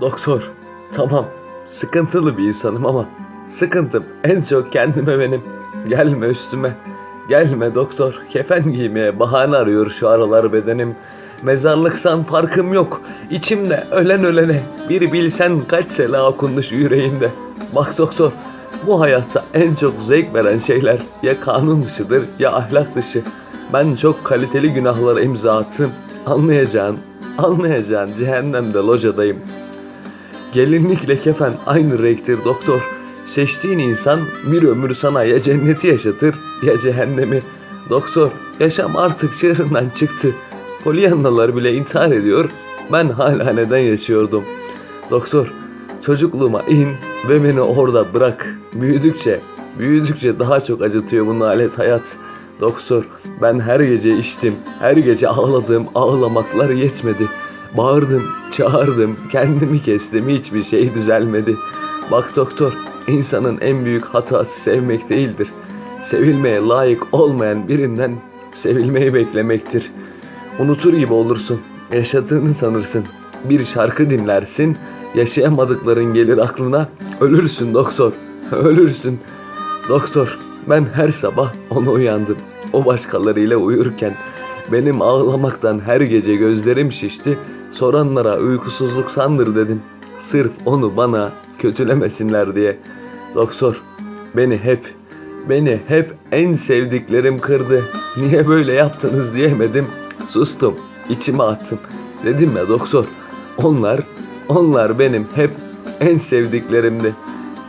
Doktor, tamam sıkıntılı bir insanım ama sıkıntım en çok kendime benim. Gelme üstüme. Gelme doktor. Kefen giymeye bahane arıyor şu aralar bedenim. Mezarlıksan farkım yok. İçimde ölen ölene. Bir bilsen kaç sela okunmuş yüreğimde. Bak doktor, bu hayatta en çok zevk veren şeyler ya kanun dışıdır ya ahlak dışı. Ben çok kaliteli günahlara imza attım. Anlayacağın, anlayacağın cehennemde locadayım. Gelinlikle kefen aynı renktir doktor. Seçtiğin insan bir ömür sana ya cenneti yaşatır ya cehennemi. Doktor, yaşam artık çığırından çıktı. Polyannalar bile intihar ediyor. Ben hala neden yaşıyordum? Doktor, çocukluğuma in ve beni orada bırak. Büyüdükçe, büyüdükçe daha çok acıtıyor bu nalet hayat. Doktor, ben her gece içtim, her gece ağladım, ağlamaklar yetmedi. Bağırdım, çağırdım, kendimi kestim, hiçbir şey düzelmedi. Bak doktor, insanın en büyük hatası sevmek değildir. Sevilmeye layık olmayan birinden sevilmeyi beklemektir. Unutur gibi olursun, yaşadığını sanırsın. Bir şarkı dinlersin, yaşayamadıkların gelir aklına, ölürsün doktor, ölürsün. Doktor, ben her sabah ona uyandım. O başkalarıyla uyurken benim ağlamaktan her gece gözlerim şişti. Soranlara uykusuzluk sandır dedim. Sırf onu bana kötülemesinler diye. Doktor, beni hep, beni hep en sevdiklerim kırdı. Niye böyle yaptınız diyemedim. Sustum, içime attım. Dedim ya doktor, onlar, onlar benim hep en sevdiklerimdi.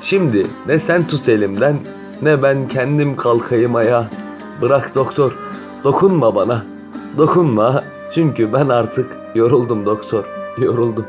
Şimdi ne sen tut elimden ne ben kendim kalkayım ayağa. Bırak doktor, dokunma bana. Dokunma çünkü ben artık yoruldum doktor, yoruldum.